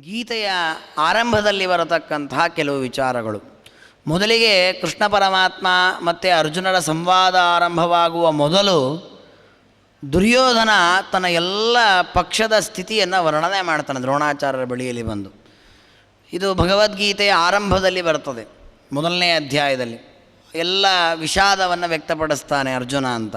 ಗೀತೆಯ ಆರಂಭದಲ್ಲಿ ಬರತಕ್ಕಂತಹ ಕೆಲವು ವಿಚಾರಗಳು. ಮೊದಲಿಗೆ ಕೃಷ್ಣ ಪರಮಾತ್ಮ ಮತ್ತು ಅರ್ಜುನರ ಸಂವಾದ ಆರಂಭವಾಗುವ ಮೊದಲು ದುರ್ಯೋಧನ ತನ್ನ ಎಲ್ಲ ಪಕ್ಷದ ಸ್ಥಿತಿಯನ್ನು ವರ್ಣನೆ ಮಾಡ್ತಾನೆ ದ್ರೋಣಾಚಾರ್ಯರ ಬಳಿಯಲ್ಲಿ ಬಂದು. ಇದು ಭಗವದ್ಗೀತೆಯ ಆರಂಭದಲ್ಲಿ ಬರ್ತದೆ, ಮೊದಲನೇ ಅಧ್ಯಾಯದಲ್ಲಿ. ಎಲ್ಲ ವಿಷಾದವನ್ನು ವ್ಯಕ್ತಪಡಿಸ್ತಾನೆ ಅರ್ಜುನ ಅಂತ.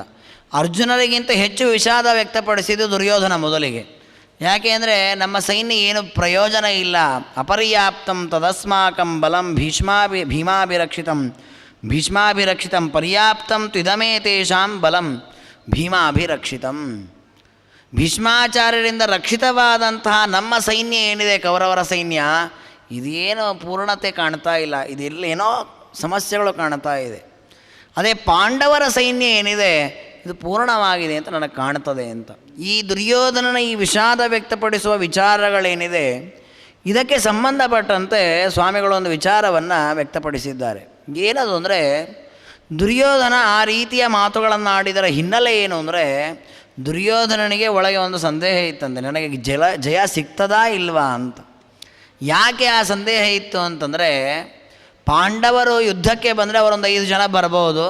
ಅರ್ಜುನರಿಗಿಂತ ಹೆಚ್ಚು ವಿಷಾದ ವ್ಯಕ್ತಪಡಿಸಿದ್ದು ದುರ್ಯೋಧನ ಮೊದಲಿಗೆ. ಯಾಕೆ ಅಂದರೆ ನಮ್ಮ ಸೈನ್ಯ ಏನು ಪ್ರಯೋಜನ ಇಲ್ಲ. ಅಪರ್ಯಾಪ್ತಂ ತದಸ್ಮಾಕಂ ಬಲಂ ಭೀಷ್ಮಾಭಿ ಭೀಮಾಭಿರಕ್ಷಿತಂ. ಭೀಷ್ಮಾಭಿರಕ್ಷಿತಂ ಪರ್ಯಾಪ್ತಂ ತ್ವಿದಮೇ ತೇಷಾಂ ಬಲಂ ಭೀಮಾಭಿರಕ್ಷಿತಂ. ಭೀಷ್ಮಾಚಾರ್ಯರಿಂದ ರಕ್ಷಿತವಾದಂತಹ ನಮ್ಮ ಸೈನ್ಯ ಏನಿದೆ ಕೌರವರ ಸೈನ್ಯ? ಇದೇನು ಪೂರ್ಣತೆ ಕಾಣ್ತಾ ಇಲ್ಲ. ಇದೆಲ್ಲೇನೋ ಸಮಸ್ಯೆಗಳು ಕಾಣ್ತಾ ಇದೆ. ಅದೇ ಪಾಂಡವರ ಸೈನ್ಯ ಏನಿದೆ? ಇದು ಪೂರ್ಣವಾಗಿದೆ ಅಂತ ನನಗೆ ಕಾಣ್ತದೆ ಅಂತ. ಈ ದುರ್ಯೋಧನನ ಈ ವಿಷಾದ ವ್ಯಕ್ತಪಡಿಸುವ ವಿಚಾರಗಳೇನಿದೆ, ಇದಕ್ಕೆ ಸಂಬಂಧಪಟ್ಟಂತೆ ಸ್ವಾಮಿಗಳೊಂದು ವಿಚಾರವನ್ನು ವ್ಯಕ್ತಪಡಿಸಿದ್ದಾರೆ. ಏನದು ಅಂದರೆ, ದುರ್ಯೋಧನ ಆ ರೀತಿಯ ಮಾತುಗಳನ್ನು ಆಡಿದರ ಹಿನ್ನೆಲೆ ಏನು ಅಂದರೆ, ದುರ್ಯೋಧನನಿಗೆ ಒಳಗೆ ಒಂದು ಸಂದೇಹ ಇತ್ತಂತೆ. ನನಗೆ ಜಲ, ಜಯ ಸಿಗ್ತದಾ ಇಲ್ವಾ ಅಂತ. ಯಾಕೆ ಆ ಸಂದೇಹ ಇತ್ತು ಅಂತಂದರೆ, ಪಾಂಡವರು ಯುದ್ಧಕ್ಕೆ ಬಂದರೆ ಅವರೊಂದು ಐದು ಜನ ಬರ್ಬೋದು,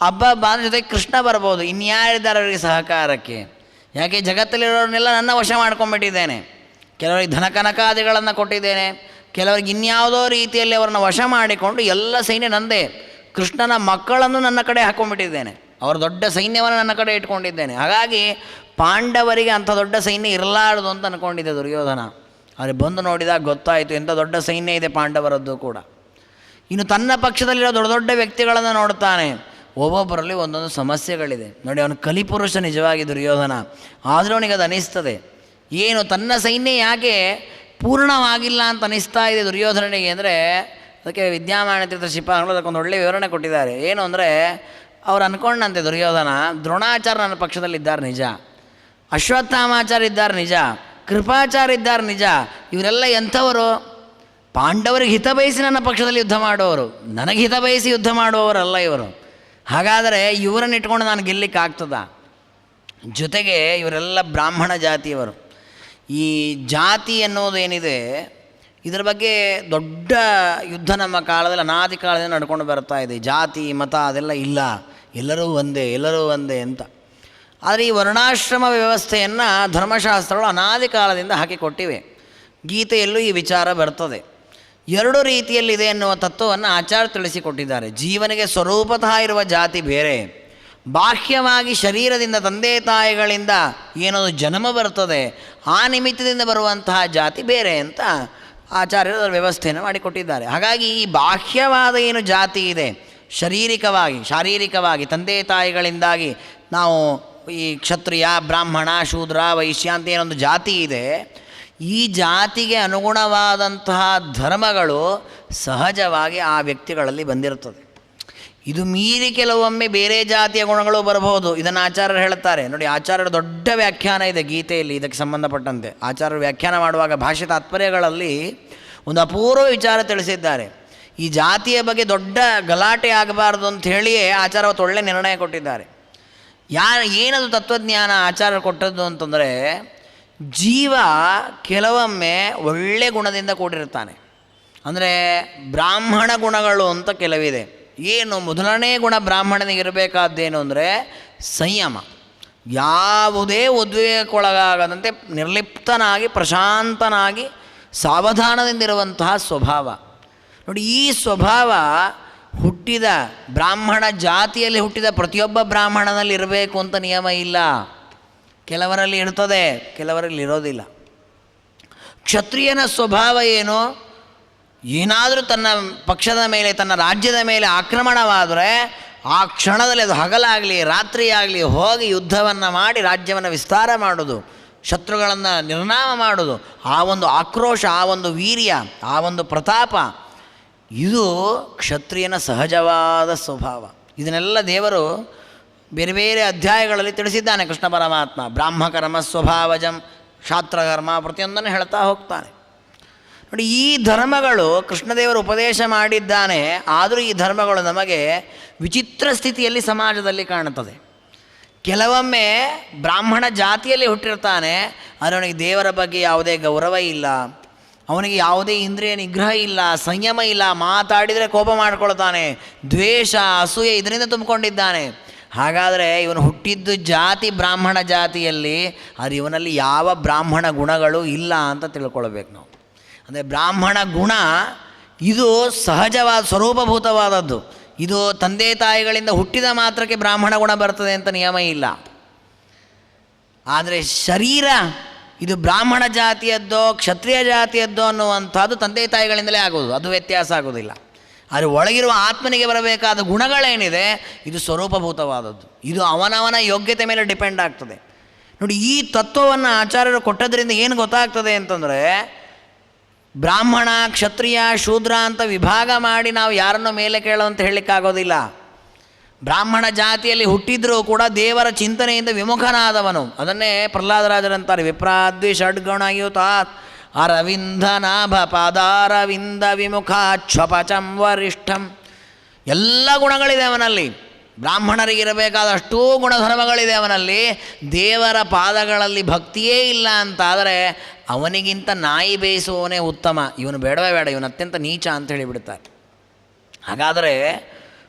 ಹಬ್ಬ ಬಾಂಧ ಜೊತೆಗೆ ಕೃಷ್ಣ ಬರ್ಬೋದು ಇನ್ಯಾರಿದ್ದಾರೆ ಅವರಿಗೆ ಸಹಕಾರಕ್ಕೆ. ಯಾಕೆ ಜಗತ್ತಲ್ಲಿರೋರನ್ನೆಲ್ಲ ನನ್ನ ವಶ ಮಾಡ್ಕೊಂಡ್ಬಿಟ್ಟಿದ್ದೇನೆ. ಕೆಲವರಿಗೆ ಧನಕನಕಾದಿಗಳನ್ನು ಕೊಟ್ಟಿದ್ದೇನೆ. ಕೆಲವರಿಗೆ ಇನ್ಯಾವುದೋ ರೀತಿಯಲ್ಲಿ ಅವರನ್ನು ವಶ ಮಾಡಿಕೊಂಡು ಎಲ್ಲ ಸೈನ್ಯ ನಂದೇ. ಕೃಷ್ಣನ ಮಕ್ಕಳನ್ನು ನನ್ನ ಕಡೆ ಹಾಕ್ಕೊಂಡ್ಬಿಟ್ಟಿದ್ದೇನೆ ಅವರ ದೊಡ್ಡ ಸೈನ್ಯವನ್ನು ನನ್ನ ಕಡೆ ಇಟ್ಕೊಂಡಿದ್ದೇನೆ. ಹಾಗಾಗಿ ಪಾಂಡವರಿಗೆ ಅಂಥ ದೊಡ್ಡ ಸೈನ್ಯ ಇರಲಾರದು ಅಂತ ಅಂದ್ಕೊಂಡಿದ್ದೆ ದುರ್ಯೋಧನ. ಅವ್ರಿಗೆ ಬಂದು ನೋಡಿದಾಗ ಗೊತ್ತಾಯಿತು ಎಂಥ ದೊಡ್ಡ ಸೈನ್ಯ ಇದೆ ಪಾಂಡವರದ್ದು ಕೂಡ. ಇನ್ನು ತನ್ನ ಪಕ್ಷದಲ್ಲಿರೋ ದೊಡ್ಡ ದೊಡ್ಡ ವ್ಯಕ್ತಿಗಳನ್ನು ನೋಡ್ತಾನೆ. ಒಬ್ಬೊಬ್ಬರಲ್ಲಿ ಒಂದೊಂದು ಸಮಸ್ಯೆಗಳಿದೆ. ನೋಡಿ, ಅವನು ಕಲಿಪುರುಷ ನಿಜವಾಗಿ ದುರ್ಯೋಧನ. ಆದರೂ ಅವನಿಗೆ ಅದು ಅನಿಸ್ತದೆ. ಏನು, ತನ್ನ ಸೈನ್ಯ ಯಾಕೆ ಪೂರ್ಣವಾಗಿಲ್ಲ ಅಂತ ಅನಿಸ್ತಾ ಇದೆ ದುರ್ಯೋಧನನಿಗೆ ಅಂದರೆ, ಅದಕ್ಕೆ ವಿದ್ಯಾಮಾನ ತೀರ್ಥ ಶಿಪಾಗಳು ಅದಕ್ಕೊಂದು ಒಳ್ಳೆಯ ವಿವರಣೆ ಕೊಟ್ಟಿದ್ದಾರೆ. ಏನು ಅಂದರೆ, ಅವ್ರು ಅಂದ್ಕೊಂಡಂತೆ ದುರ್ಯೋಧನ ದ್ರೋಣಾಚಾರ್ಯ ನನ್ನ ಪಕ್ಷದಲ್ಲಿದ್ದಾರೆ ನಿಜ. ಅಶ್ವತ್ಥಾಮಾಚಾರ್ಯ ಇದ್ದಾರೆ ನಿಜ. ಕೃಪಾಚಾರ್ಯ ಇದ್ದಾರೆ ನಿಜ. ಇವರೆಲ್ಲ ಎಂಥವರು? ಪಾಂಡವರಿಗೆ ಹಿತ ಬಯಸಿ ನನ್ನ ಪಕ್ಷದಲ್ಲಿ ಯುದ್ಧ ಮಾಡುವವರು. ನನಗೆ ಹಿತ ಬಯಸಿ ಯುದ್ಧ ಮಾಡುವವರಲ್ಲ ಇವರು. ಹಾಗಾದರೆ ಇವರನ್ನು ಇಟ್ಕೊಂಡು ನಾನು ಗೆಲ್ಲಕ್ಕೆ ಆಗ್ತದ? ಜೊತೆಗೆ ಇವರೆಲ್ಲ ಬ್ರಾಹ್ಮಣ ಜಾತಿಯವರು. ಈ ಜಾತಿ ಅನ್ನೋದು ಏನಿದೆ? ಇದರ ಬಗ್ಗೆ ದೊಡ್ಡ ಯುದ್ಧ ನಮ್ಮ ಕಾಲದಲ್ಲಿ, ಅನಾದಿ ಕಾಲದಿಂದ ನಡ್ಕೊಂಡು ಬರ್ತಾ ಇದೆ. ಜಾತಿ, ಮತ ಅದೆಲ್ಲ ಇಲ್ಲ. ಎಲ್ಲರೂ ಒಂದೇ ಎಲ್ಲರೂ ಒಂದೇ ಅಂತ. ಆದರೆ ಈ ವರ್ಣಾಶ್ರಮ ವ್ಯವಸ್ಥೆಯನ್ನು ಧರ್ಮಶಾಸ್ತ್ರಗಳು ಅನಾದಿ ಕಾಲದಿಂದ ಹಾಕಿಕೊಟ್ಟಿವೆ. ಗೀತೆಯಲ್ಲೂ ಈ ವಿಚಾರ ಬರ್ತದೆ. ಎರಡು ರೀತಿಯಲ್ಲಿದೆ ಎನ್ನುವ ತತ್ವವನ್ನು ಆಚಾರ್ಯ ತಿಳಿಸಿಕೊಟ್ಟಿದ್ದಾರೆ. ಜೀವನಿಗೆ ಸ್ವರೂಪತಃ ಇರುವ ಜಾತಿ ಬೇರೆ. ಬಾಹ್ಯವಾಗಿ ಶರೀರದಿಂದ ತಂದೆ ತಾಯಿಗಳಿಂದ ಏನೊಂದು ಜನ್ಮ ಬರ್ತದೆ ಆ ನಿಮಿತ್ತದಿಂದ ಬರುವಂತಹ ಜಾತಿ ಬೇರೆ ಅಂತ ಆಚಾರ್ಯರು ವ್ಯವಸ್ಥೆಯನ್ನು ಮಾಡಿಕೊಟ್ಟಿದ್ದಾರೆ. ಹಾಗಾಗಿ ಈ ಬಾಹ್ಯವಾದ ಏನು ಜಾತಿ ಇದೆ, ಶಾರೀರಿಕವಾಗಿ ಶಾರೀರಿಕವಾಗಿ, ತಂದೆ ತಾಯಿಗಳಿಂದಾಗಿ ನಾವು ಈ ಕ್ಷತ್ರಿಯ, ಬ್ರಾಹ್ಮಣ, ಶೂದ್ರ, ವೈಶ್ಯ ಅಂತ ಏನೊಂದು ಜಾತಿ ಇದೆ ಈ ಜಾತಿಗೆ ಅನುಗುಣವಾದಂತಹ ಧರ್ಮಗಳು ಸಹಜವಾಗಿ ಆ ವ್ಯಕ್ತಿಗಳಲ್ಲಿ ಬಂದಿರುತ್ತದೆ. ಇದು ಮೀರಿ ಕೆಲವೊಮ್ಮೆ ಬೇರೆ ಜಾತಿಯ ಗುಣಗಳು ಬರಬಹುದು. ಇದನ್ನು ಆಚಾರ್ಯರು ಹೇಳುತ್ತಾರೆ. ನೋಡಿ, ಆಚಾರ್ಯರ ದೊಡ್ಡ ವ್ಯಾಖ್ಯಾನ ಇದೆ ಗೀತೆಯಲ್ಲಿ ಇದಕ್ಕೆ ಸಂಬಂಧಪಟ್ಟಂತೆ. ಆಚಾರ್ಯರು ವ್ಯಾಖ್ಯಾನ ಮಾಡುವಾಗ ಭಾಷೆ ತಾತ್ಪರ್ಯಗಳಲ್ಲಿ ಒಂದು ಅಪೂರ್ವ ವಿಚಾರ ತಿಳಿಸಿದ್ದಾರೆ. ಈ ಜಾತಿಯ ಬಗ್ಗೆ ದೊಡ್ಡ ಗಲಾಟೆ ಆಗಬಾರ್ದು ಅಂತ ಹೇಳಿಯೇ ಆಚಾರ ಅವತ್ತು ಒಳ್ಳೆ ನಿರ್ಣಯ ಕೊಟ್ಟಿದ್ದಾರೆ. ಯಾ, ಏನದು ತತ್ವಜ್ಞಾನ ಆಚಾರ ಕೊಟ್ಟದ್ದು ಅಂತಂದರೆ ಜೀವ ಕೆಲವೊಮ್ಮೆ ಒಳ್ಳೆ ಗುಣದಿಂದ ಕೂಡಿರ್ತಾನೆ ಅಂದರೆ ಬ್ರಾಹ್ಮಣ ಗುಣಗಳು ಅಂತ ಕೆಲವಿದೆ. ಏನು ಮೊದಲನೇ ಗುಣ ಬ್ರಾಹ್ಮಣನಿಗೆ ಇರಬೇಕಾದ್ದೇನು ಅಂದರೆ ಸಂಯಮ. ಯಾವುದೇ ಉದ್ವೇಗಕ್ಕೊಳಗಾಗದಂತೆ ನಿರ್ಲಿಪ್ತನಾಗಿ, ಪ್ರಶಾಂತನಾಗಿ, ಸಾವಧಾನದಿಂದಿರುವಂತಹ ಸ್ವಭಾವ. ನೋಡಿ, ಈ ಸ್ವಭಾವ ಹುಟ್ಟಿದ ಬ್ರಾಹ್ಮಣ ಜಾತಿಯಲ್ಲಿ ಹುಟ್ಟಿದ ಪ್ರತಿಯೊಬ್ಬ ಬ್ರಾಹ್ಮಣನಲ್ಲಿ ಇರಬೇಕು ಅಂತ ನಿಯಮ ಇಲ್ಲ. ಕೆಲವರಲ್ಲಿ ಇರ್ತದೆ ಕೆಲವರಲ್ಲಿ ಇರೋದಿಲ್ಲ. ಕ್ಷತ್ರಿಯನ ಸ್ವಭಾವ ಏನು? ಏನಾದರೂ ತನ್ನ ಪಕ್ಷದ ಮೇಲೆ, ತನ್ನ ರಾಜ್ಯದ ಮೇಲೆ ಆಕ್ರಮಣವಾದರೆ ಆ ಕ್ಷಣದಲ್ಲಿ ಅದು ಹಗಲಾಗಲಿ ರಾತ್ರಿ ಆಗಲಿ ಹೋಗಿ ಯುದ್ಧವನ್ನು ಮಾಡಿ ರಾಜ್ಯವನ್ನು ವಿಸ್ತಾರ ಮಾಡೋದು, ಶತ್ರುಗಳನ್ನು ನಿರ್ನಾಮ ಮಾಡೋದು. ಆ ಒಂದು ಆಕ್ರೋಶ, ಆ ಒಂದು ವೀರ್ಯ, ಆ ಒಂದು ಪ್ರತಾಪ, ಇದು ಕ್ಷತ್ರಿಯನ ಸಹಜವಾದ ಸ್ವಭಾವ. ಇದನ್ನೆಲ್ಲ ದೇವರು ಬೇರೆ ಬೇರೆ ಅಧ್ಯಾಯಗಳಲ್ಲಿ ತಿಳಿಸಿದ್ದಾನೆ ಕೃಷ್ಣ ಪರಮಾತ್ಮ. ಬ್ರಾಹ್ಮಕರ್ಮ ಸ್ವಭಾವಜಂ ಶಾಸ್ತ್ರಕರ್ಮ ಪ್ರತಿಯೊಂದನ್ನು ಹೇಳ್ತಾ ಹೋಗ್ತಾನೆ. ನೋಡಿ, ಈ ಧರ್ಮಗಳು ಕೃಷ್ಣದೇವರು ಉಪದೇಶ ಮಾಡಿದ್ದಾನೆ, ಆದರೂ ಈ ಧರ್ಮಗಳು ನಮಗೆ ವಿಚಿತ್ರ ಸ್ಥಿತಿಯಲ್ಲಿ ಸಮಾಜದಲ್ಲಿ ಕಾಣುತ್ತದೆ. ಕೆಲವೊಮ್ಮೆ ಬ್ರಾಹ್ಮಣ ಜಾತಿಯಲ್ಲಿ ಹುಟ್ಟಿರ್ತಾನೆ, ಆದರೆ ಅವನಿಗೆ ದೇವರ ಬಗ್ಗೆ ಯಾವುದೇ ಗೌರವ ಇಲ್ಲ, ಅವನಿಗೆ ಯಾವುದೇ ಇಂದ್ರಿಯ ನಿಗ್ರಹ ಇಲ್ಲ, ಸಂಯಮ ಇಲ್ಲ, ಮಾತಾಡಿದರೆ ಕೋಪ ಮಾಡಿಕೊಳ್ತಾನೆ, ದ್ವೇಷ, ಅಸೂಯೆ ಇದರಿಂದ ತುಂಬಿಕೊಂಡಿದ್ದಾನೆ. ಹಾಗಾದರೆ ಇವನು ಹುಟ್ಟಿದ್ದು ಜಾತಿ ಬ್ರಾಹ್ಮಣ ಜಾತಿಯಲ್ಲಿ, ಆದರೆ ಇವನಲ್ಲಿ ಯಾವ ಬ್ರಾಹ್ಮಣ ಗುಣಗಳು ಇಲ್ಲ ಅಂತ ತಿಳ್ಕೊಳ್ಬೇಕು ನಾವು. ಅಂದರೆ ಬ್ರಾಹ್ಮಣ ಗುಣ ಇದು ಸಹಜವಾದ, ಸ್ವರೂಪಭೂತವಾದದ್ದು. ಇದು ತಂದೆ ತಾಯಿಗಳಿಂದ ಹುಟ್ಟಿದ ಮಾತ್ರಕ್ಕೆ ಬ್ರಾಹ್ಮಣ ಗುಣ ಬರ್ತದೆ ಅಂತ ನಿಯಮ ಇಲ್ಲ. ಆದರೆ ಶರೀರ, ಇದು ಬ್ರಾಹ್ಮಣ ಜಾತಿಯದ್ದೋ, ಕ್ಷತ್ರಿಯ ಜಾತಿಯದ್ದೋ ಅನ್ನುವಂಥದ್ದು ತಂದೆ ತಾಯಿಗಳಿಂದಲೇ ಆಗೋದು. ಅದು ವ್ಯತ್ಯಾಸ ಆಗೋದಿಲ್ಲ. ಆದರೆ ಒಳಗಿರುವ ಆತ್ಮನಿಗೆ ಬರಬೇಕಾದ ಗುಣಗಳೇನಿದೆ, ಇದು ಸ್ವರೂಪಭೂತವಾದದ್ದು. ಇದು ಅವನವನ ಯೋಗ್ಯತೆ ಮೇಲೆ ಡಿಪೆಂಡ್ ಆಗ್ತದೆ. ನೋಡಿ, ಈ ತತ್ವವನ್ನು ಆಚಾರ್ಯರು ಕೊಟ್ಟದ್ರಿಂದ ಏನು ಗೊತ್ತಾಗ್ತದೆ ಅಂತಂದರೆ, ಬ್ರಾಹ್ಮಣ, ಕ್ಷತ್ರಿಯ, ಶೂದ್ರ ಅಂತ ವಿಭಾಗ ಮಾಡಿ ನಾವು ಯಾರನ್ನು ಮೇಲೆ ಕೇಳೋ ಅಂತ ಹೇಳಲಿಕ್ಕಾಗೋದಿಲ್ಲ. ಬ್ರಾಹ್ಮಣ ಜಾತಿಯಲ್ಲಿ ಹುಟ್ಟಿದ್ರೂ ಕೂಡ ದೇವರ ಚಿಂತನೆಯಿಂದ ವಿಮುಖನಾದವನು. ಅದನ್ನೇ ಪ್ರಹ್ಲಾದರಾಜರಂತಾರೆ, ವಿಪ್ರಾದ್ವಿ ಷಡ್ಗುಣಯುತಾತ್. ಅರವಿಂದ ಪದಾರವಿಂದ ಪಾದಾರವಿಂದ ವಿಮುಖ ಕ್ಷಪಚಂ ವರಿಷ್ಠಂ. ಎಲ್ಲ ಗುಣಗಳಿದೆ ಅವನಲ್ಲಿ. ಬ್ರಾಹ್ಮಣರಿಗಿರಬೇಕಾದಷ್ಟೂ ಗುಣಧರ್ಮಗಳಿದೆ ಅವನಲ್ಲಿ. ದೇವರ ಪಾದಗಳಲ್ಲಿ ಭಕ್ತಿಯೇ ಇಲ್ಲ ಅಂತಾದರೆ ಅವನಿಗಿಂತ ನಾಯಿ ಬೇಯಿಸುವವನೇ ಉತ್ತಮ. ಇವನು ಬೇಡವೇ ಬೇಡ, ಇವನು ಅತ್ಯಂತ ನೀಚ ಅಂತ ಹೇಳಿಬಿಡ್ತಾರೆ ಹಾಗಾದರೆ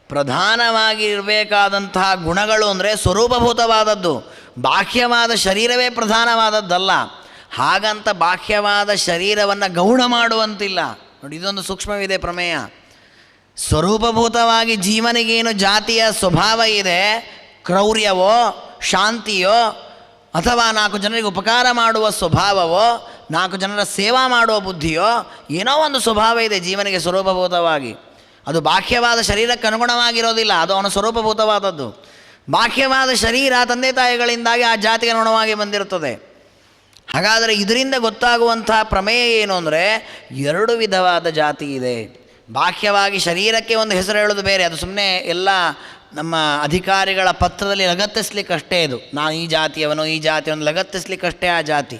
ಪ್ರಧಾನವಾಗಿ ಇರಬೇಕಾದಂತಹ ಗುಣಗಳು ಅಂದರೆ ಸ್ವರೂಪಭೂತವಾದದ್ದು. ಬಾಹ್ಯವಾದ ಶರೀರವೇ ಪ್ರಧಾನವಾದದ್ದಲ್ಲ. ಹಾಗಂತ ಬಾಹ್ಯವಾದ ಶರೀರವನ್ನು ಗೌಣ ಮಾಡುವಂತಿಲ್ಲ. ನೋಡಿ, ಇದೊಂದು ಸೂಕ್ಷ್ಮವಿದೆ ಪ್ರಮೇಯ. ಸ್ವರೂಪಭೂತವಾಗಿ ಜೀವನಿಗೇನು ಜಾತಿಯ ಸ್ವಭಾವ ಇದೆ, ಕ್ರೌರ್ಯವೋ, ಶಾಂತಿಯೋ, ಅಥವಾ ನಾಲ್ಕು ಜನರಿಗೆ ಉಪಕಾರ ಮಾಡುವ ಸ್ವಭಾವವೋ, ನಾಲ್ಕು ಜನರ ಸೇವಾ ಮಾಡುವ ಬುದ್ಧಿಯೋ, ಏನೋ ಒಂದು ಸ್ವಭಾವ ಇದೆ ಜೀವನಿಗೆ ಸ್ವರೂಪಭೂತವಾಗಿ. ಅದು ಬಾಹ್ಯವಾದ ಶರೀರಕ್ಕೆ ಅನುಗುಣವಾಗಿರೋದಿಲ್ಲ, ಅದು ಅವನ ಸ್ವರೂಪಭೂತವಾದದ್ದು. ಬಾಹ್ಯವಾದ ಶರೀರ ತಂದೆ ತಾಯಿಗಳಿಂದಾಗಿ ಆ ಜಾತಿಗೆ ಅನುಗುಣವಾಗಿ ಬಂದಿರುತ್ತದೆ. ಹಾಗಾದರೆ ಇದರಿಂದ ಗೊತ್ತಾಗುವಂಥ ಪ್ರಮೇಯ ಏನು ಅಂದರೆ ಎರಡು ವಿಧವಾದ ಜಾತಿ ಇದೆ. ಬಾಹ್ಯವಾಗಿ ಶರೀರಕ್ಕೆ ಒಂದು ಹೆಸರು ಹೇಳೋದು ಬೇರೆ, ಅದು ಸುಮ್ಮನೆ ಎಲ್ಲ ನಮ್ಮ ಅಧಿಕಾರಿಗಳ ಪತ್ರದಲ್ಲಿ ಲಗತ್ತಿಸ್ಲಿಕ್ಕಷ್ಟೇ ಇದು. ನಾನು ಈ ಜಾತಿಯವನು ಈ ಜಾತಿಯವನು, ಲಗತ್ತಿಸ್ಲಿಕ್ಕಷ್ಟೇ ಆ ಜಾತಿ.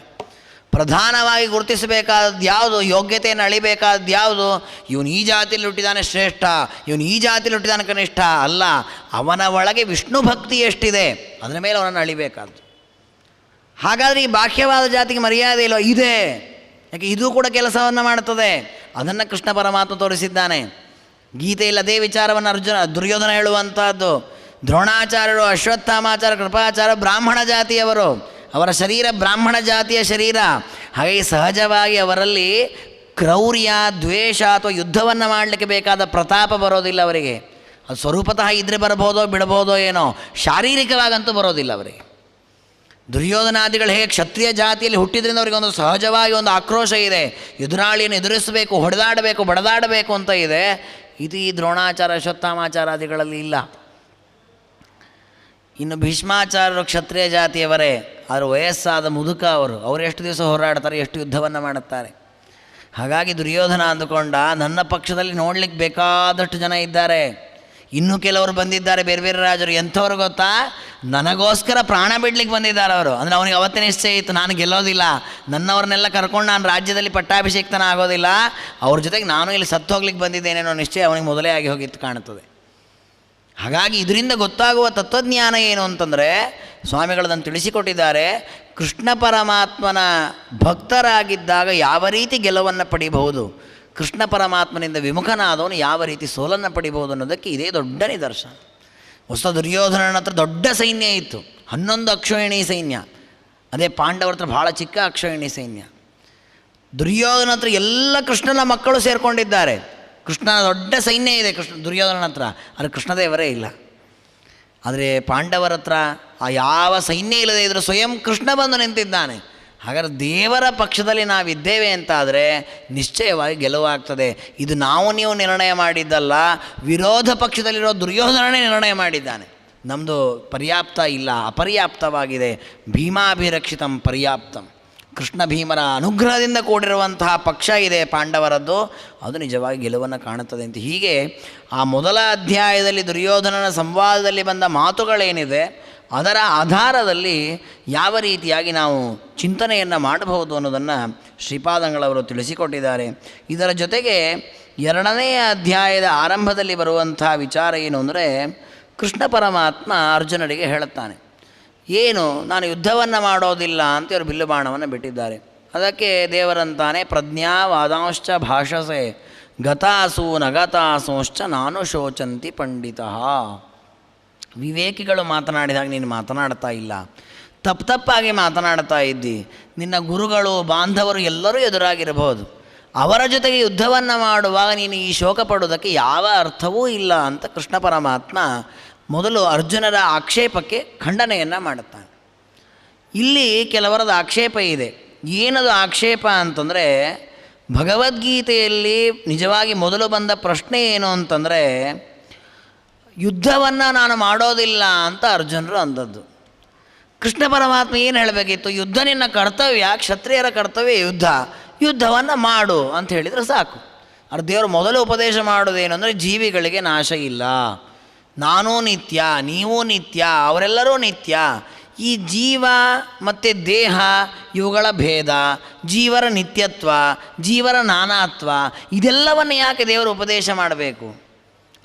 ಪ್ರಧಾನವಾಗಿ ಗುರುತಿಸಬೇಕಾದದ್ದು ಯಾವುದು? ಯೋಗ್ಯತೆಯನ್ನು ಅಳಿಬೇಕಾದದ್ದು ಯಾವುದು? ಇವನು ಈ ಜಾತಿಯಲ್ಲಿ ಹುಟ್ಟಿದಾನೆ ಶ್ರೇಷ್ಠ, ಇವನು ಈ ಜಾತಿಯಲ್ಲಿ ಹುಟ್ಟಿದಾನೆ ಕನಿಷ್ಠ. ಅಲ್ಲ, ಅವನ ಒಳಗೆ ವಿಷ್ಣು ಭಕ್ತಿ ಎಷ್ಟಿದೆ? ಅದರ ಮೇಲೆ ಅವನನ್ನು ಅಳಿಬೇಕಾದ್ದು. ಹಾಗಾದರೆ ಈ ಬಾಹ್ಯವಾದ ಜಾತಿಗೆ ಮರ್ಯಾದೆ ಇಲ್ಲೋ ಇದೆ. ಯಾಕೆ ಇದು ಕೂಡ ಕೆಲಸವನ್ನು ಮಾಡುತ್ತದೆ? ಅದನ್ನು ಕೃಷ್ಣ ಪರಮಾತ್ಮ ತೋರಿಸಿದ್ದಾನೆ. ಗೀತೆಯಲ್ಲಿ ಅದೇ ವಿಚಾರವನ್ನು ಅರ್ಜುನ, ದುರ್ಯೋಧನ ಹೇಳುವಂಥದ್ದು ದ್ರೋಣಾಚಾರ್ಯರು ಅಶ್ವತ್ಥಾಮಾಚಾರ ಕೃಪಾಚಾರ ಬ್ರಾಹ್ಮಣ ಜಾತಿಯವರು. ಅವರ ಶರೀರ ಬ್ರಾಹ್ಮಣ ಜಾತಿಯ ಶರೀರ. ಹಾಗೆ ಸಹಜವಾಗಿ ಅವರಲ್ಲಿ ಕ್ರೌರ್ಯ, ದ್ವೇಷ ಅಥವಾ ಯುದ್ಧವನ್ನು ಮಾಡಲಿಕ್ಕೆ ಬೇಕಾದ ಪ್ರತಾಪ ಬರೋದಿಲ್ಲ ಅವರಿಗೆ. ಅದು ಸ್ವರೂಪತಃ ಇದ್ದರೆ ಬರಬಹುದೋ, ಬಿಡಬಹುದೋ ಏನೋ, ಶಾರೀರಿಕವಾಗಂತೂ ಬರೋದಿಲ್ಲ ಅವರಿಗೆ. ದುರ್ಯೋಧನಾದಿಗಳು ಹೇಗೆ ಕ್ಷತ್ರಿಯ ಜಾತಿಯಲ್ಲಿ ಹುಟ್ಟಿದ್ರಿಂದ ಅವರಿಗೆ ಒಂದು ಸಹಜವಾಗಿ ಒಂದು ಆಕ್ರೋಶ ಇದೆ. ಎದುರಾಳಿಯನ್ನು ಎದುರಿಸಬೇಕು, ಹೊಡೆದಾಡಬೇಕು, ಬಡದಾಡಬೇಕು ಅಂತ ಇದೆ. ಇದು ಈ ದ್ರೋಣಾಚಾರ, ಅಶ್ವತ್ಥಾಮಾಚಾರಾದಿಗಳಲ್ಲಿ ಇಲ್ಲ. ಇನ್ನು ಭೀಷ್ಮಾಚಾರ್ಯರು ಕ್ಷತ್ರಿಯ ಜಾತಿಯವರೇ ಅವರು ವಯಸ್ಸಾದ ಮುದುಕ ಅವರು ಅವರು ಎಷ್ಟು ದಿವಸ ಹೋರಾಡ್ತಾರೆ, ಎಷ್ಟು ಯುದ್ಧವನ್ನು ಮಾಡುತ್ತಾರೆ. ಹಾಗಾಗಿ ದುರ್ಯೋಧನ ಅಂದುಕೊಂಡ, ನನ್ನ ಪಕ್ಷದಲ್ಲಿ ನೋಡ್ಲಿಕ್ಕೆ ಬೇಕಾದಷ್ಟು ಜನ ಇದ್ದಾರೆ. ಇನ್ನೂ ಕೆಲವರು ಬಂದಿದ್ದಾರೆ, ಬೇರೆ ಬೇರೆ ರಾಜರು. ಎಂಥವ್ರು ಗೊತ್ತಾ? ನನಗೋಸ್ಕರ ಪ್ರಾಣ ಬಿಡ್ಲಿಕ್ಕೆ ಬಂದಿದ್ದಾರೆ ಅವರು. ಅಂದರೆ ಅವನಿಗೆ ಅವತ್ತೇ ನಿಶ್ಚಯ ಇತ್ತು, ನಾನು ಗೆಲ್ಲೋದಿಲ್ಲ. ನನ್ನವ್ರನ್ನೆಲ್ಲ ಕರ್ಕೊಂಡು ನಾನು ರಾಜ್ಯದಲ್ಲಿ ಪಟ್ಟಾಭಿಷೇಕ್ತನ ಆಗೋದಿಲ್ಲ. ಅವ್ರ ಜೊತೆಗೆ ನಾನು ಇಲ್ಲಿ ಸತ್ತು ಹೋಗ್ಲಿಕ್ಕೆ ಅನ್ನೋ ನಿಶ್ಚಯ ಅವನಿಗೆ ಮೊದಲೇ ಆಗಿ ಹೋಗಿತ್ತು ಕಾಣುತ್ತದೆ. ಹಾಗಾಗಿ ಇದರಿಂದ ಗೊತ್ತಾಗುವ ತತ್ವಜ್ಞಾನ ಏನು ಅಂತಂದರೆ ಸ್ವಾಮಿಗಳದನ್ನು ತಿಳಿಸಿಕೊಟ್ಟಿದ್ದಾರೆ, ಕೃಷ್ಣ ಪರಮಾತ್ಮನ ಭಕ್ತರಾಗಿದ್ದಾಗ ಯಾವ ರೀತಿ ಗೆಲುವನ್ನು ಪಡಿಬಹುದು? ಕೃಷ್ಣ ಪರಮಾತ್ಮನಿಂದ ವಿಮುಖನಾದವನು ಯಾವ ರೀತಿ ಸೋಲನ್ನು ಪಡಿಬಹುದು ಅನ್ನೋದಕ್ಕೆ ಇದೇ ದೊಡ್ಡ ನಿದರ್ಶನ. ಹೊಸ ದುರ್ಯೋಧನನ ಹತ್ರ ದೊಡ್ಡ ಸೈನ್ಯ ಇತ್ತು. ಹನ್ನೊಂದು ಅಕ್ಷೋಹಿಣಿ ಸೈನ್ಯ. ಅದೇ ಪಾಂಡವರ ಹತ್ರ ಭಾಳ ಚಿಕ್ಕ ಅಕ್ಷೋಹಿಣಿ ಸೈನ್ಯ. ದುರ್ಯೋಧನ ಹತ್ರ ಎಲ್ಲ ಕೃಷ್ಣನ ಮಕ್ಕಳು ಸೇರಿಕೊಂಡಿದ್ದಾರೆ. ಕೃಷ್ಣನ ದೊಡ್ಡ ಸೈನ್ಯ ಇದೆ ಕೃಷ್ಣ ದುರ್ಯೋಧನ ಹತ್ರ. ಆದರೆ ಕೃಷ್ಣದೇವರೇ ಇಲ್ಲ. ಆದರೆ ಪಾಂಡವರ ಹತ್ರ ಆ ಯಾವ ಸೈನ್ಯ ಇಲ್ಲದೆ ಇದ್ದರೂ ಸ್ವಯಂ ಕೃಷ್ಣ ಬಂದು ನಿಂತಿದ್ದಾನೆ. ಹಾಗಾದ್ರೆ ದೇವರ ಪಕ್ಷದಲ್ಲಿ ನಾವಿದ್ದೇವೆ ಅಂತಾದರೆ ನಿಶ್ಚಯವಾಗಿ ಗೆಲುವಾಗ್ತದೆ. ಇದು ನಾವು ನೀವು ನಿರ್ಣಯ ಮಾಡಿದ್ದಲ್ಲ, ವಿರೋಧ ಪಕ್ಷದಲ್ಲಿರೋ ದುರ್ಯೋಧನನೇ ನಿರ್ಣಯ ಮಾಡಿದ್ದಾನೆ. ನಮ್ಮದು ಪರ್ಯಾಪ್ತ ಇಲ್ಲ, ಅಪರ್ಯಾಪ್ತವಾಗಿದೆ. ಭೀಮಾಭಿರಕ್ಷಿತಂ ಪರ್ಯಾಪ್ತಂ. ಕೃಷ್ಣ ಭೀಮರ ಅನುಗ್ರಹದಿಂದ ಕೂಡಿರುವಂತಹ ಪಕ್ಷ ಇದೆ ಪಾಂಡವರದ್ದು, ಅದು ನಿಜವಾಗಿ ಗೆಲುವನ್ನು ಕಾಣುತ್ತದೆ ಅಂತ. ಹೀಗೆ ಆ ಮೊದಲ ಅಧ್ಯಾಯದಲ್ಲಿ ದುರ್ಯೋಧನನ ಸಂವಾದದಲ್ಲಿ ಬಂದ ಮಾತುಗಳೇನಿದೆ ಅದರ ಆಧಾರದಲ್ಲಿ ಯಾವ ರೀತಿಯಾಗಿ ನಾವು ಚಿಂತನೆಯನ್ನು ಮಾಡಬಹುದು ಅನ್ನೋದನ್ನು ಶ್ರೀಪಾದಂಗಳವರು ತಿಳಿಸಿಕೊಟ್ಟಿದ್ದಾರೆ. ಇದರ ಜೊತೆಗೆ ಎರಡನೆಯ ಅಧ್ಯಾಯದ ಆರಂಭದಲ್ಲಿ ಬರುವಂಥ ವಿಚಾರ ಏನು ಅಂದರೆ, ಕೃಷ್ಣ ಪರಮಾತ್ಮ ಅರ್ಜುನರಿಗೆ ಹೇಳುತ್ತಾನೆ, ಏನು, ನಾನು ಯುದ್ಧವನ್ನು ಮಾಡೋದಿಲ್ಲ ಅಂತ ಇವರು ಬಿಲ್ಲುಬಾಣವನ್ನು ಬಿಟ್ಟಿದ್ದಾರೆ. ಅದಕ್ಕೆ ದೇವರಂತಾನೆ ಪ್ರಜ್ಞಾ ವಾದಾಂಶ್ಚ ಭಾಷಸೆ, ಗತಾಸು ನಗತಾಸೋಶ್ಚ ನಾನು ಶೋಚಂತಿ ಪಂಡಿತ ವಿವೇಕಿಗಳು ಮಾತನಾಡಿದಾಗ ನೀನು ಮಾತನಾಡ್ತಾ ಇಲ್ಲ. ತಪ್ಪು ತಪ್ಪಾಗಿ ಮಾತನಾಡ್ತಾ ಇದ್ದಿ. ನಿನ್ನ ಗುರುಗಳು, ಬಾಂಧವರು ಎಲ್ಲರೂ ಎದುರಾಗಿರಬಹುದು. ಅವರ ಜೊತೆಗೆ ಯುದ್ಧವನ್ನು ಮಾಡುವಾಗ ನೀನು ಈ ಶೋಕ ಪಡುವುದಕ್ಕೆ ಯಾವ ಅರ್ಥವೂ ಇಲ್ಲ ಅಂತ ಕೃಷ್ಣ ಪರಮಾತ್ಮ ಮೊದಲು ಅರ್ಜುನರ ಆಕ್ಷೇಪಕ್ಕೆ ಖಂಡನೆಯನ್ನು ಮಾಡುತ್ತಾನೆ. ಇಲ್ಲಿ ಕೆಲವರದ ಆಕ್ಷೇಪ ಇದೆ. ಏನದು ಆಕ್ಷೇಪ ಅಂತಂದರೆ, ಭಗವದ್ಗೀತೆಯಲ್ಲಿ ನಿಜವಾಗಿ ಮೊದಲು ಬಂದ ಪ್ರಶ್ನೆ ಏನು ಅಂತಂದರೆ ಯುದ್ಧವನ್ನು ನಾನು ಮಾಡೋದಿಲ್ಲ ಅಂತ ಅರ್ಜುನರು ಅಂದದ್ದು. ಕೃಷ್ಣ ಪರಮಾತ್ಮ ಏನು ಹೇಳಬೇಕಿತ್ತು? ಯುದ್ಧ ನಿನ್ನ ಕರ್ತವ್ಯ, ಕ್ಷತ್ರಿಯರ ಕರ್ತವ್ಯ, ಯುದ್ಧ. ಯುದ್ಧವನ್ನು ಮಾಡು ಅಂತ ಹೇಳಿದರೆ ಸಾಕು. ದೇವರು ಮೊದಲು ಉಪದೇಶ ಮಾಡೋದೇನು ಅಂದರೆ ಜೀವಿಗಳಿಗೆ ನಾಶ ಇಲ್ಲ. ನಾನೂ ನಿತ್ಯ, ನೀವೂ ನಿತ್ಯ, ಅವರೆಲ್ಲರೂ ನಿತ್ಯ. ಈ ಜೀವ ಮತ್ತು ದೇಹ, ಇವುಗಳ ಭೇದ, ಜೀವರ ನಿತ್ಯತ್ವ, ಜೀವರ ನಾನಾತ್ವ, ಇದೆಲ್ಲವನ್ನು ಯಾಕೆ ದೇವರು ಉಪದೇಶ ಮಾಡಬೇಕು?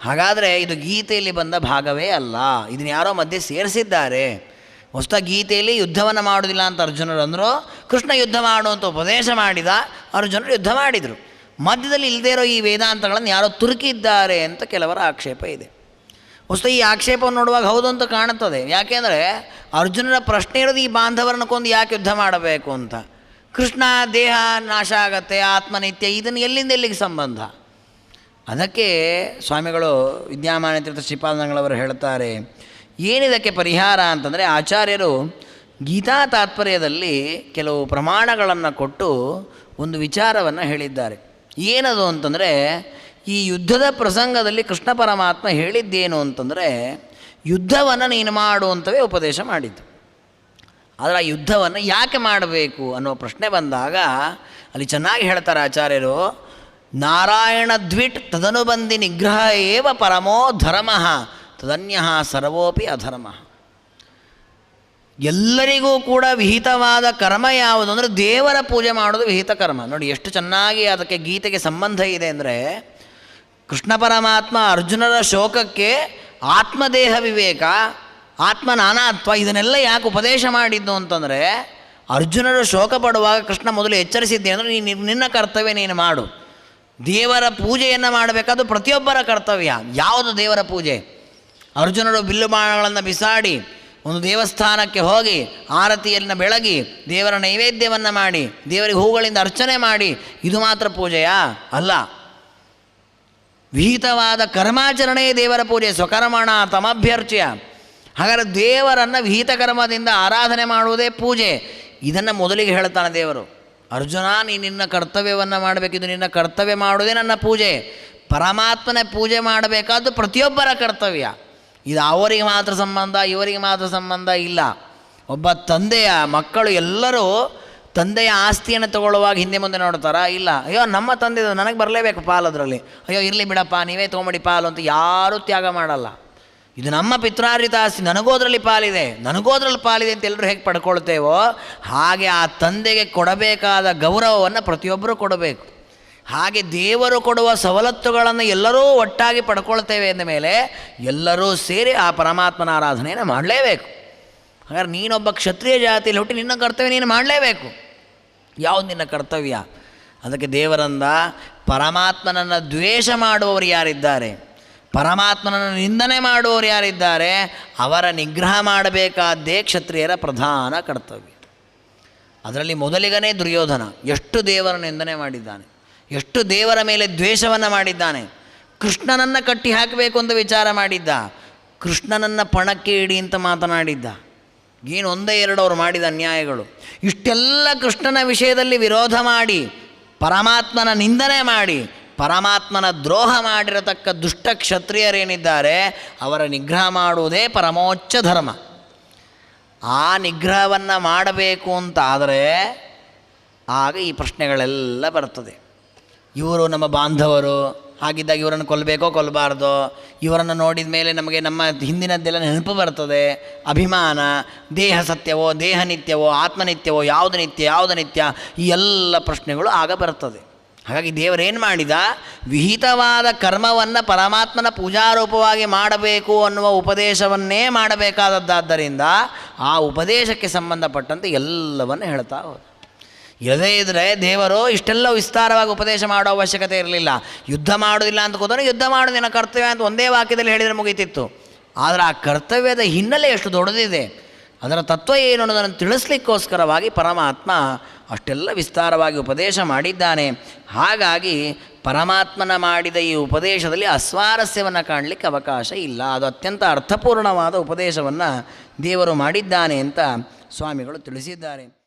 ಹಾಗಾದರೆ ಇದು ಗೀತೆಯಲ್ಲಿ ಬಂದ ಭಾಗವೇ ಅಲ್ಲ. ಇದನ್ನ ಯಾರೋ ಮಧ್ಯೆ ಸೇರಿಸಿದ್ದಾರೆ. ಹೊಸ ಗೀತೆಯಲ್ಲಿ ಯುದ್ಧವನ್ನು ಮಾಡೋದಿಲ್ಲ ಅಂತ ಅರ್ಜುನರು ಅಂದರು. ಕೃಷ್ಣ ಯುದ್ಧ ಮಾಡು ಅಂತ ಉಪದೇಶ ಮಾಡಿದ. ಅರ್ಜುನರು ಯುದ್ಧ ಮಾಡಿದರು. ಮಧ್ಯದಲ್ಲಿ ಇಲ್ಲದೇ ಇರೋ ಈ ವೇದಾಂತಗಳನ್ನು ಯಾರೋ ತುರುಕಿದ್ದಾರೆ ಅಂತ ಕೆಲವರ ಆಕ್ಷೇಪ ಇದೆ. ಹೊಸ ಈ ಆಕ್ಷೇಪವನ್ನು ನೋಡುವಾಗ ಹೌದು ಅಂತ ಕಾಣುತ್ತದೆ. ಯಾಕೆಂದರೆ ಅರ್ಜುನರ ಪ್ರಶ್ನೆ ಇರೋದು ಈ ಬಾಂಧವರನ್ನು ಕೊಂದು ಯಾಕೆ ಯುದ್ಧ ಮಾಡಬೇಕು ಅಂತ. ಕೃಷ್ಣ ದೇಹ ನಾಶ ಆಗತ್ತೆ, ಆತ್ಮನಿತ್ಯ ಇದನ್ನು ಎಲ್ಲಿಂದ ಎಲ್ಲಿಗೆ ಸಂಬಂಧ? ಅದಕ್ಕೆ ಸ್ವಾಮಿಗಳು ವಿದ್ಯಾಮಾನ ತೀರ್ಥ ಶ್ರೀಪಾದಂಗಳವರು ಹೇಳ್ತಾರೆ, ಏನಿದಕ್ಕೆ ಪರಿಹಾರ ಅಂತಂದರೆ ಆಚಾರ್ಯರು ಗೀತಾ ತಾತ್ಪರ್ಯದಲ್ಲಿ ಕೆಲವು ಪ್ರಮಾಣಗಳನ್ನು ಕೊಟ್ಟು ಒಂದು ವಿಚಾರವನ್ನು ಹೇಳಿದ್ದಾರೆ. ಏನದು ಅಂತಂದರೆ, ಈ ಯುದ್ಧದ ಪ್ರಸಂಗದಲ್ಲಿ ಕೃಷ್ಣ ಪರಮಾತ್ಮ ಹೇಳಿದ್ದೇನು ಅಂತಂದರೆ, ಯುದ್ಧವನ್ನು ನೀನು ಮಾಡುವಂಥವೇ ಉಪದೇಶ ಮಾಡಿದ್ದು. ಆದರೆ ಆ ಯುದ್ಧವನ್ನು ಯಾಕೆ ಮಾಡಬೇಕು ಅನ್ನೋ ಪ್ರಶ್ನೆ ಬಂದಾಗ, ಅಲ್ಲಿ ಚೆನ್ನಾಗಿ ಹೇಳ್ತಾರೆ ಆಚಾರ್ಯರು ನಾರಾಯಣ ದ್ವಿಟ್ ತದನುಬಂಧಿ ನಿಗ್ರಹ ಏವ ಪರಮೋ ಧರ್ಮ. ತದನ್ಯ ಸರ್ವೋಪಿ ಅಧರ್ಮ. ಎಲ್ಲರಿಗೂ ಕೂಡ ವಿಹಿತವಾದ ಕರ್ಮ ಯಾವುದು ಅಂದರೆ ದೇವರ ಪೂಜೆ ಮಾಡೋದು ವಿಹಿತ ಕರ್ಮ. ನೋಡಿ ಎಷ್ಟು ಚೆನ್ನಾಗಿ ಅದಕ್ಕೆ ಗೀತೆಗೆ ಸಂಬಂಧ ಇದೆ ಅಂದರೆ ಕೃಷ್ಣ ಪರಮಾತ್ಮ ಅರ್ಜುನರ ಶೋಕಕ್ಕೆ ಆತ್ಮದೇಹ ವಿವೇಕ, ಆತ್ಮ ನಾನಾತ್ವ ಇದನ್ನೆಲ್ಲ ಯಾಕೆ ಉಪದೇಶ ಮಾಡಿದ್ದು ಅಂತಂದರೆ ಅರ್ಜುನರು ಶೋಕ ಪಡುವಾಗ ಕೃಷ್ಣ ಮೊದಲು ಎಚ್ಚರಿಸಿದ್ದೆ ಅಂದರೆ ನೀನು ನಿನ್ನ ಕರ್ತವ್ಯ ನೀನು ಮಾಡು. ದೇವರ ಪೂಜೆಯನ್ನು ಮಾಡಬೇಕಾದ್ರು ಪ್ರತಿಯೊಬ್ಬರ ಕರ್ತವ್ಯ. ಯಾವುದು ದೇವರ ಪೂಜೆ? ಅರ್ಜುನರು ಬಿಲ್ಲು ಬಾಣಗಳನ್ನು ಬಿಸಾಡಿ, ಒಂದು ದೇವಸ್ಥಾನಕ್ಕೆ ಹೋಗಿ, ಆರತಿಯನ್ನು ಬೆಳಗಿ, ದೇವರ ನೈವೇದ್ಯವನ್ನು ಮಾಡಿ, ದೇವರಿಗೆ ಹೂಗಳಿಂದ ಅರ್ಚನೆ ಮಾಡಿ, ಇದು ಮಾತ್ರ ಪೂಜೆಯಾ? ಅಲ್ಲ. ವಿಹಿತವಾದ ಕರ್ಮಾಚರಣೆಯೇ ದೇವರ ಪೂಜೆ, ಸ್ವಕರ್ಮಣ, ತಮಭ್ಯರ್ಚ್ಯ. ಹಾಗಾದರೆ ದೇವರನ್ನು ವಿಹಿತ ಕರ್ಮದಿಂದ ಆರಾಧನೆ ಮಾಡುವುದೇ ಪೂಜೆ. ಇದನ್ನು ಮೊದಲಿಗೆ ಹೇಳ್ತಾನೆ ದೇವರು. ಅರ್ಜುನ, ನೀ ನಿನ್ನ ಕರ್ತವ್ಯವನ್ನು ಮಾಡಬೇಕಿದು ನಿನ್ನ ಕರ್ತವ್ಯ ಮಾಡುವುದೇ ನನ್ನ ಪೂಜೆ. ಪರಮಾತ್ಮನ ಪೂಜೆ ಮಾಡಬೇಕಾದ್ದು ಪ್ರತಿಯೊಬ್ಬರ ಕರ್ತವ್ಯ. ಇದು ಅವರಿಗೆ ಮಾತ್ರ ಸಂಬಂಧ, ಇವರಿಗೆ ಮಾತ್ರ ಸಂಬಂಧ ಇಲ್ಲ. ಒಬ್ಬ ತಂದೆಯ ಮಕ್ಕಳು ಎಲ್ಲರೂ ತಂದೆಯ ಆಸ್ತಿಯನ್ನು ತಗೊಳ್ಳುವಾಗ ಹಿಂದೆ ಮುಂದೆ ನೋಡ್ತಾರಾ? ಇಲ್ಲ. ಅಯ್ಯೋ, ನಮ್ಮ ತಂದೆ ನನಗೆ ಬರಲೇಬೇಕು ಪಾಲು ಅದರಲ್ಲಿ ಅಯ್ಯೋ, ಇರಲಿ ಬಿಡಪ್ಪ, ನೀವೇ ತೊಗೊಂಬಿಡಿ ಪಾಲು ಅಂತ ಯಾರೂ ತ್ಯಾಗ ಮಾಡಲ್ಲ. ಇದು ನಮ್ಮ ಪಿತ್ರಾರ್ಜಿತ ಆಸ್ತಿ ನನಗೋದ್ರಲ್ಲಿ ಪಾಲಿದೆ ನನಗೋದ್ರಲ್ಲಿ ಪಾಲಿದೆ ಅಂತ ಎಲ್ಲರೂ ಹೇಗೆ ಪಡ್ಕೊಳ್ತೇವೋ, ಹಾಗೆ ಆ ತಂದೆಗೆ ಕೊಡಬೇಕಾದ ಗೌರವವನ್ನು ಪ್ರತಿಯೊಬ್ಬರೂ ಕೊಡಬೇಕು. ಹಾಗೆ ದೇವರು ಕೊಡುವ ಸವಲತ್ತುಗಳನ್ನು ಎಲ್ಲರೂ ಒಟ್ಟಾಗಿ ಪಡ್ಕೊಳ್ತೇವೆ ಅಂದ ಮೇಲೆ ಎಲ್ಲರೂ ಸೇರಿ ಆ ಪರಮಾತ್ಮನ ಆರಾಧನೆಯನ್ನು ಮಾಡಲೇಬೇಕು. ಹಾಗಾದ್ರೆ ನೀನೊಬ್ಬ ಕ್ಷತ್ರಿಯ ಜಾತಿಯಲ್ಲಿ ಹುಟ್ಟಿ ನಿನ್ನ ಕರ್ತವ್ಯ ನೀನು ಮಾಡಲೇಬೇಕು. ಯಾವುದು ನಿನ್ನ ಕರ್ತವ್ಯ? ಅದಕ್ಕೆ ದೇವರಂದ ಪರಮಾತ್ಮನನ್ನು ದ್ವೇಷ ಮಾಡುವವರು ಯಾರಿದ್ದಾರೆ? ಪರಮಾತ್ಮನನ್ನು ನಿಂದನೆ ಮಾಡುವವರು ಯಾರಿದ್ದಾರೆ? ಅವರ ನಿಗ್ರಹ ಮಾಡಬೇಕಾದ್ದೇ ಕ್ಷತ್ರಿಯರ ಪ್ರಧಾನ ಕರ್ತವ್ಯ. ಅದರಲ್ಲಿ ಮೊದಲಿಗನೇ ದುರ್ಯೋಧನ ಎಷ್ಟು ದೇವರ ನಿಂದನೆ ಮಾಡಿದ್ದಾನೆ, ಎಷ್ಟು ದೇವರ ಮೇಲೆ ದ್ವೇಷವನ್ನು ಮಾಡಿದ್ದಾನೆ, ಕೃಷ್ಣನನ್ನು ಕಟ್ಟಿ ಹಾಕಬೇಕು ಅಂತ ವಿಚಾರ ಮಾಡಿದ್ದ, ಕೃಷ್ಣನನ್ನು ಪಣಕ್ಕೆ ಇಡಿ ಅಂತ ಮಾತನಾಡಿದ್ದ. ಏನು ಒಂದೇ ಎರಡು ಅವರು ಮಾಡಿದ ಅನ್ಯಾಯಗಳು. ಇಷ್ಟೆಲ್ಲ ಕೃಷ್ಣನ ವಿಷಯದಲ್ಲಿ ವಿರೋಧ ಮಾಡಿ, ಪರಮಾತ್ಮನ ನಿಂದನೆ ಮಾಡಿ ಪರಮಾತ್ಮನ ದ್ರೋಹ ಮಾಡಿರತಕ್ಕ ದುಷ್ಟ ಕ್ಷತ್ರಿಯರೇನಿದ್ದಾರೆ, ಅವರ ನಿಗ್ರಹ ಮಾಡುವುದೇ ಪರಮೋಚ್ಚ ಧರ್ಮ. ಆ ನಿಗ್ರಹವನ್ನು ಮಾಡಬೇಕು ಅಂತ ಆದರೆ ಆಗ ಈ ಪ್ರಶ್ನೆಗಳೆಲ್ಲ ಬರ್ತದೆ. ಇವರು ನಮ್ಮ ಬಾಂಧವರು, ಹಾಗಿದ್ದಾಗ ಇವರನ್ನು ಕೊಲ್ಲಬೇಕೋ ಕೊಲ್ಲಬಾರ್ದೋ, ಇವರನ್ನು ನೋಡಿದ ಮೇಲೆ ನಮಗೆ ನಮ್ಮ ಹಿಂದಿನದ್ದೆಲ್ಲ ನೆನಪು ಬರ್ತದೆ. ಅಭಿಮಾನ, ದೇಹ ಸತ್ಯವೋ, ದೇಹ ನಿತ್ಯವೋ ಆತ್ಮನಿತ್ಯವೋ ಯಾವುದು ನಿತ್ಯ ಯಾವುದು ನಿತ್ಯ ಈ ಎಲ್ಲ ಪ್ರಶ್ನೆಗಳು ಆಗ ಬರ್ತದೆ. ಹಾಗಾಗಿ ದೇವರೇನು ಮಾಡಿದ? ವಿಹಿತವಾದ ಕರ್ಮವನ್ನು ಪರಮಾತ್ಮನ ಪೂಜಾರೂಪವಾಗಿ ಮಾಡಬೇಕು ಅನ್ನುವ ಉಪದೇಶವನ್ನೇ ಮಾಡಬೇಕಾದದ್ದಾದ್ದರಿಂದ ಆ ಉಪದೇಶಕ್ಕೆ ಸಂಬಂಧಪಟ್ಟಂತೆ ಎಲ್ಲವನ್ನು ಹೇಳ್ತಾ ಹೋದ. ಇಲ್ಲದೇ ಇದ್ದರೆ ದೇವರು ಇಷ್ಟೆಲ್ಲ ವಿಸ್ತಾರವಾಗಿ ಉಪದೇಶ ಮಾಡೋ ಅವಶ್ಯಕತೆ ಇರಲಿಲ್ಲ. ಯುದ್ಧ ಮಾಡೋದಿಲ್ಲ ಅಂತ ಕೂತರೆ ಯುದ್ಧ ನಿನ್ನ ಕರ್ತವ್ಯ ಅಂತ ಒಂದೇ ವಾಕ್ಯದಲ್ಲಿ ಹೇಳಿದರೆ ಮುಗೀತಿತ್ತು. ಆದರೆ ಆ ಕರ್ತವ್ಯದ ಹಿನ್ನೆಲೆ ಎಷ್ಟು ದೊಡ್ಡದಿದೆ. ಅದರ ತತ್ವ ಏನು ಅನ್ನೋದನ್ನು ತಿಳಿಸ್ಲಿಕ್ಕೋಸ್ಕರವಾಗಿ ಪರಮಾತ್ಮ ಅಷ್ಟೆಲ್ಲ ವಿಸ್ತಾರವಾಗಿ ಉಪದೇಶ ಮಾಡಿದ್ದಾನೆ. ಹಾಗಾಗಿ ಪರಮಾತ್ಮನ ಮಾಡಿದ ಈ ಉಪದೇಶದಲ್ಲಿ ಅಸ್ವಾರಸ್ಯವನ್ನು ಕಾಣಲಿಕ್ಕೆ ಅವಕಾಶ ಇಲ್ಲ. ಅದು ಅತ್ಯಂತ ಅರ್ಥಪೂರ್ಣವಾದ ಉಪದೇಶವನ್ನು ದೇವರು ಮಾಡಿದ್ದಾನೆ ಅಂತ ಸ್ವಾಮಿಗಳು ತಿಳಿಸಿದ್ದಾರೆ.